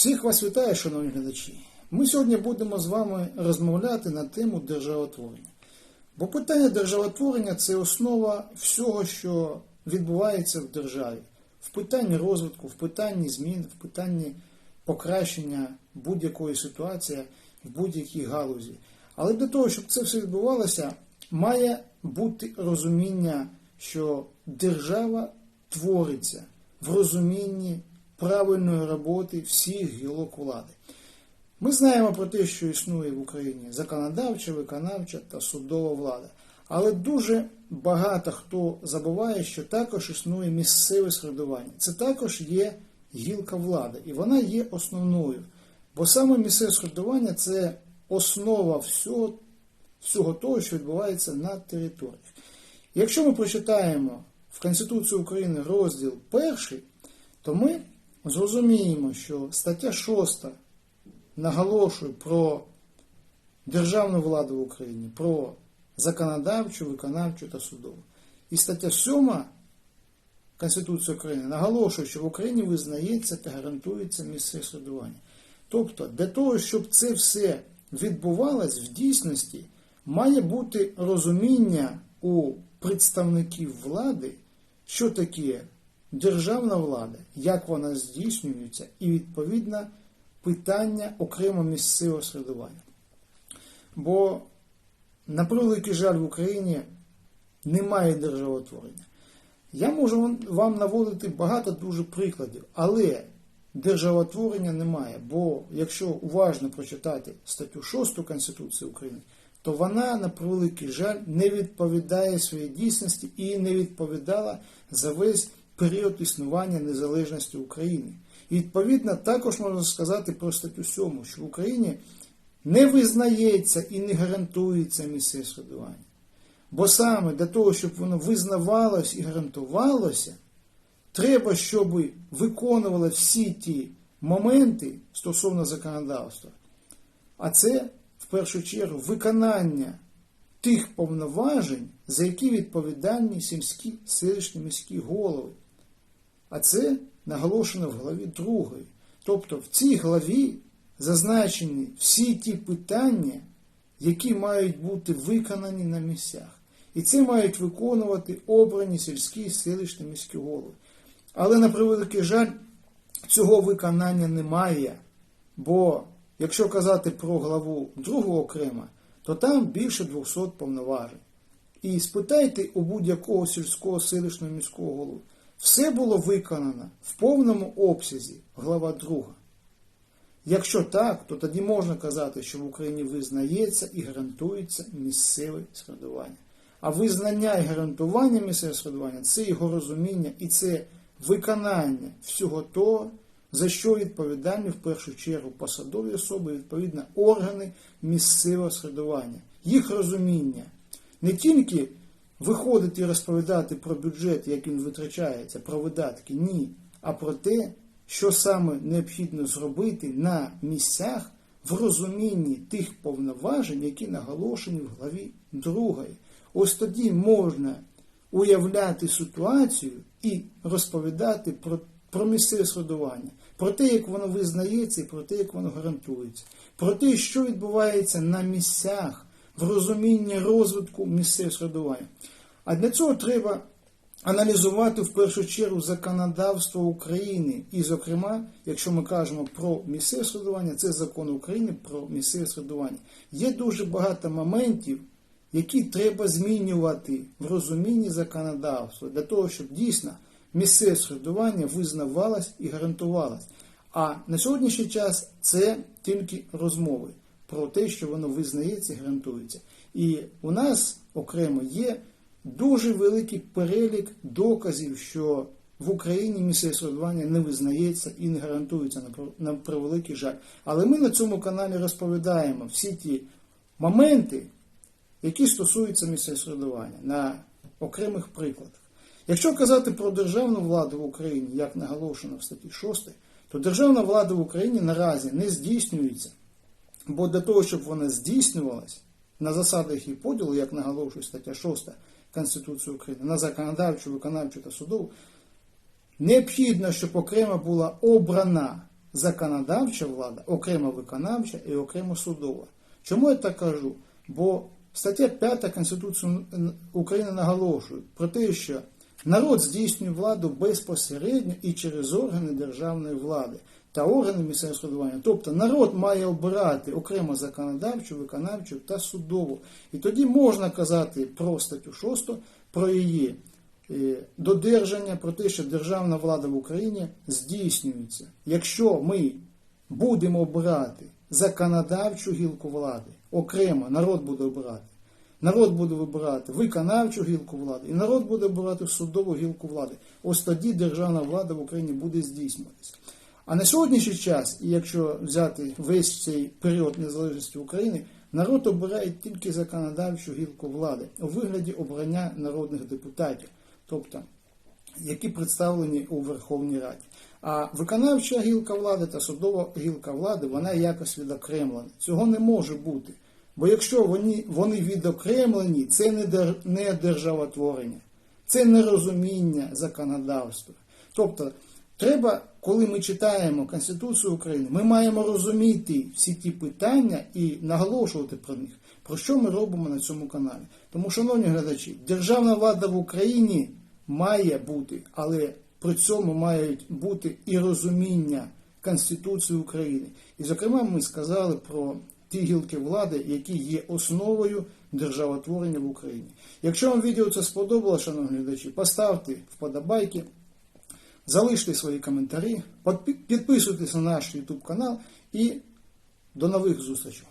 Всіх вас вітаю, шановні глядачі. Ми сьогодні будемо з вами розмовляти на тему державотворення. Бо питання державотворення це основа всього, що відбувається в державі, в питанні розвитку, в питанні змін, в питанні покращення будь-якої ситуації в будь-якій галузі. Але для того, щоб це все відбувалося, має бути розуміння, що держава твориться в розумінні правильної роботи всіх гілок влади. Ми знаємо про те, що існує в Україні законодавча, виконавча та судова влада. Але дуже багато хто забуває, що також існує місцеве середування. Це також є гілка влади, і вона є основною. Бо саме місцеве середування це основа всього, всього того, що відбувається на територіях. Якщо ми прочитаємо в Конституції України розділ перший, то ми зрозуміємо, що стаття 6 наголошує про державну владу в Україні, про законодавчу, виконавчу та судову. І стаття 7 Конституції України наголошує, що в Україні визнається та гарантується місце середування. Тобто, для того, щоб це все відбувалось в дійсності, має бути розуміння у представників влади, що таке державна влада, як вона здійснюється, і відповідно питання окремо місцевого середування. Бо, на превеликий жаль, в Україні немає державотворення. Я можу вам наводити багато дуже прикладів, але державотворення немає. Бо якщо уважно прочитати статтю 6 Конституції України, то вона, на превеликий жаль, не відповідає своїй дійсності і не відповідала за весь період існування незалежності України. І відповідно також можна сказати про статтю 7, що в Україні не визнається і не гарантується місце середування. Бо саме для того, щоб воно визнавалось і гарантувалося, треба, щоб виконували всі ті моменти стосовно законодавства. А це, в першу чергу, виконання тих повноважень, за які відповідальні сільські селищні міські голови. А це наголошено в главі 2. Тобто в цій главі зазначені всі ті питання, які мають бути виконані на місцях. І це мають виконувати обрані сільські селищні міські голови. Але, на превеликий жаль, цього виконання немає. Бо, якщо казати про главу 2 окремо, то там більше 200 повноважень. І спитайте у будь-якого сільського селищного міського голови. Все було виконано в повному обсязі, глава 2. Якщо так, то тоді можна казати, що в Україні визнається і гарантується місцеве середування. А визнання і гарантування місцевого середування це його розуміння і це виконання всього того, за що відповідальні в першу чергу посадові особи, відповідно, органи місцевого середування. Їх розуміння не тільки виходити і розповідати про бюджет, як він витрачається, про видатки, ні, а про те, що саме необхідно зробити на місцях в розумінні тих повноважень, які наголошені в главі 2. Ось тоді можна уявляти ситуацію і розповідати про, про місцеве середування, про те, як воно визнається, і про те, як воно гарантується, про те, що відбувається на місцях в розумінні розвитку місцевого середування. А для цього треба аналізувати в першу чергу законодавство України. І, зокрема, якщо ми кажемо про місцеве середування, це закон України про місцеве середування. Є дуже багато моментів, які треба змінювати в розумінні законодавства для того, щоб дійсно місцеве середування визнавалось і гарантувалось. А на сьогоднішній час це тільки розмови про те, що воно визнається і гарантується. І у нас окремо є дуже великий перелік доказів, що в Україні місцеве середування не визнається і не гарантується на превеликий жаль. Але ми на цьому каналі розповідаємо всі ті моменти, які стосуються місцевого середування на окремих прикладах. Якщо казати про державну владу в Україні, як наголошено в статті 6, то державна влада в Україні наразі не здійснюється. Бо для того, щоб вона здійснювалась на засадах її поділу, як наголошує стаття 6 Конституції України, на законодавчу, виконавчу та судову, необхідно, щоб окремо була обрана законодавча влада, окремо виконавча і окремо судова. Чому я так кажу? Бо стаття 5 Конституції України наголошує про те, що народ здійснює владу безпосередньо і через органи державної влади та органи місцевого самоврядування. Тобто народ має обирати окремо законодавчу, виконавчу та судову. І тоді можна казати про статтю 6, про її е, додержання, про те, що державна влада в Україні здійснюється. Якщо ми будемо обирати законодавчу гілку влади, окремо народ буде обирати. Народ буде вибирати виконавчу гілку влади, і народ буде обирати судову гілку влади. Ось тоді державна влада в Україні буде здійснюватися. А на сьогоднішній час, і якщо взяти весь цей період незалежності України, народ обирає тільки законодавчу гілку влади у вигляді обрання народних депутатів, тобто які представлені у Верховній Раді. А виконавча гілка влади та судова гілка влади вона якось відокремлена. Цього не може бути. Бо якщо вони, вони відокремлені, це не, дер, не державотворення, це нерозуміння законодавства. Тобто, треба, коли ми читаємо Конституцію України, ми маємо розуміти всі ті питання і наголошувати про них. Про що ми робимо на цьому каналі? Тому, шановні глядачі, державна влада в Україні має бути, але при цьому мають бути і розуміння Конституції України. І, зокрема, ми сказали про ті гілки влади, які є основою державотворення в Україні. Якщо вам відео це сподобалося, шановні глядачі, поставте вподобайки, залиште свої коментарі, підписуйтесь на наш YouTube канал і до нових зустрічей.